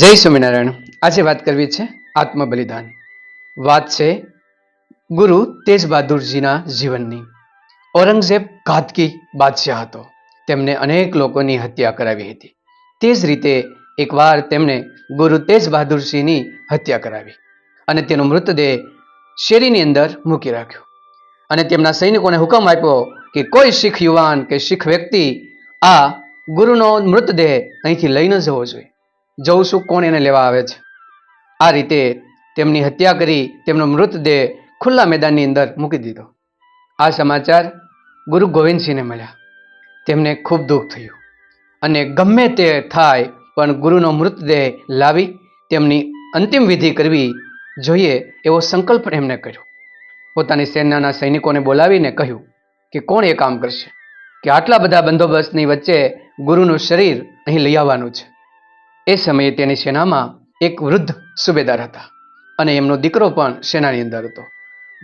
જય સ્વામિનારાયણ. આજે વાત કરવી છે આત્મ બલિદાન વાત છે ગુરુ તેજ બહાદુરજીના જીવનની. ઔરંગઝેબ ઘાતકી બાદશાહ હતો. તેમને અનેક લોકોની હત્યા કરાવી હતી. તે જ રીતે એકવાર તેમણે ગુરુ તેજ બહાદુરસિંહની હત્યા કરાવી અને તેનો મૃતદેહ શેરીની અંદર મૂકી રાખ્યો. અને તેમના સૈનિકોને હુકમ આપ્યો કે કોઈ શીખ યુવાન કે શીખ વ્યક્તિ આ ગુરુનો મૃતદેહ અહીંથી લઈ ન જવો જોઈએ. છું કોણ એને લેવા આવે છે. આ રીતે તેમની હત્યા કરી તેમનો મૃતદેહ ખુલ્લા મેદાનની અંદર મૂકી દીધો. આ સમાચાર ગુરુ ગોવિંદસિંહને મળ્યા. તેમને ખૂબ દુઃખ થયું અને ગમે તે થાય પણ ગુરુનો મૃતદેહ લાવી તેમની અંતિમ વિધિ કરવી જોઈએ એવો સંકલ્પ એમણે કર્યો. પોતાની સેનાના સૈનિકોને બોલાવીને કહ્યું કે કોણ એ કામ કરશે? કે આટલા બધા બંદોબસ્તની વચ્ચે ગુરુનું શરીર અહીં લઈ આવવાનું છે? એ સમયે તેની સેનામાં એક વૃદ્ધ સુબેદાર હતા અને એમનો દીકરો પણ સેનાની અંદર હતો.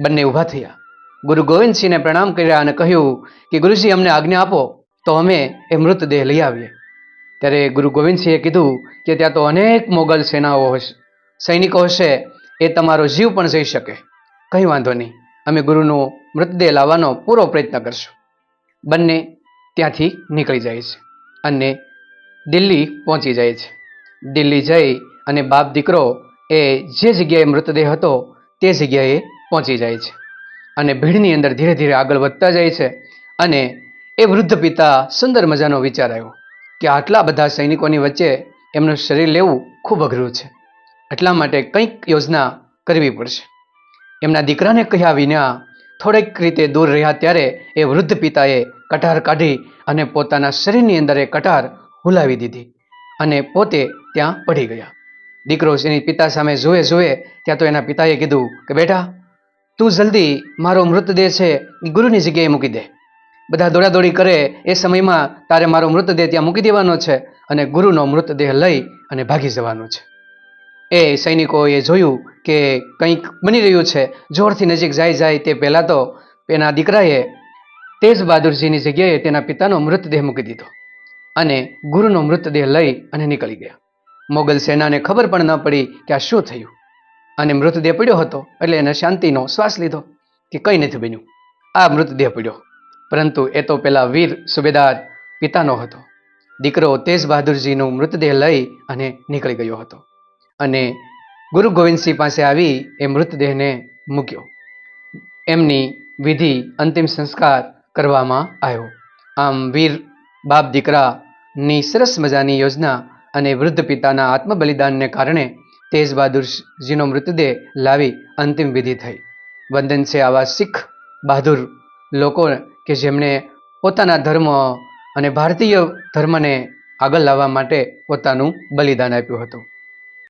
બંને ઊભા થયા. ગુરુ ગોવિંદસિંહને પ્રણામ કર્યા અને કહ્યું કે, ગુરુજી, અમને આજ્ઞા આપો, તો અમે એ મૃતદેહ લઈ આવીએ. ત્યારે ગુરુ ગોવિંદસિંહે કીધું કે, ત્યાં તો અનેક મોગલ સેનાઓ હશે, સૈનિકો હશે, એ તમારો જીવ પણ જઈ શકે. કંઈ વાંધો નહીં, અમે ગુરુનો મૃતદેહ લાવવાનો પૂરો પ્રયત્ન કરશું. બંને ત્યાંથી નીકળી જાય છે અને દિલ્હી પહોંચી જાય છે. દિલ્હી જઈ અને બાપ દીકરો એ જે જગ્યાએ મૃતદેહ હતો તે જગ્યાએ પહોંચી જાય છે. અને ભીડની અંદર ધીરે ધીરે આગળ વધતા જાય છે અને એ વૃદ્ધ પિતા સુંદર મજાનો વિચાર આવ્યો કે આટલા બધા સૈનિકોની વચ્ચે એમનું શરીર લેવું ખૂબ અઘરું છે. એટલા માટે કંઈક યોજના કરવી પડશે. એમના દીકરાને કહ્યા વિના થોડેક રીતે દૂર રહ્યા ત્યારે એ વૃદ્ધ પિતાએ કટાર કાઢી અને પોતાના શરીરની અંદર એ કટાર હુલાવી દીધી. અને પોતે ત્યાં પડી ગયા. દીકરો એની પિતા સામે જોવે જુએ ત્યાં તો એના પિતાએ કીધું કે, બેટા, તું જલ્દી મારો મૃતદેહ છે ગુરુની જગ્યાએ મૂકી દે. બધા દોડાદોડી કરે એ સમયમાં તારે મારો મૃતદેહ ત્યાં મૂકી દેવાનો છે અને ગુરુનો મૃતદેહ લઈ અને ભાગી જવાનો છે. એ સૈનિકોએ જોયું કે કંઈક બની રહ્યું છે. જોરથી નજીક જાય જાય તે પહેલાં તો એના દીકરાએ તેજ બહાદુરજીની જગ્યાએ તેના પિતાનો મૃતદેહ મૂકી દીધો. અને ગુરુનો મૃતદેહ લઈ અને નીકળી ગયા. મોગલ સેનાને ખબર પણ ન પડી કે આ શું થયું. અને મૃતદેહ પડ્યો હતો એટલે એને શાંતિનો શ્વાસ લીધો કે કંઈ નથી બન્યું. આ મૃતદેહ પડ્યો. પરંતુ એ તો પેલા વીર સુબેદાર પિતાનો હતો. દીકરો તેજ બહાદુરજીનું મૃતદેહ લઈ અને નીકળી ગયો હતો. અને ગુરુ ગોવિંદસિંહ પાસે આવી એ મૃતદેહને મૂક્યો. એમની વિધિ અંતિમ સંસ્કાર કરવામાં આવ્યો. આમ વીર બાપ દીકરાની સરસ મજાની યોજના અને વૃદ્ધ પિતાના આત્મબલિદાનને કારણે તેજ બહાદુરજીનો મૃતદેહ લાવી અંતિમ વિધિ થઈ. વંદન છે આવા શીખ, બહાદુર લોકો કે જેમણે પોતાના ધર્મ અને ભારતીય ધર્મને આગળ લાવવા માટે પોતાનું બલિદાન આપ્યું હતું.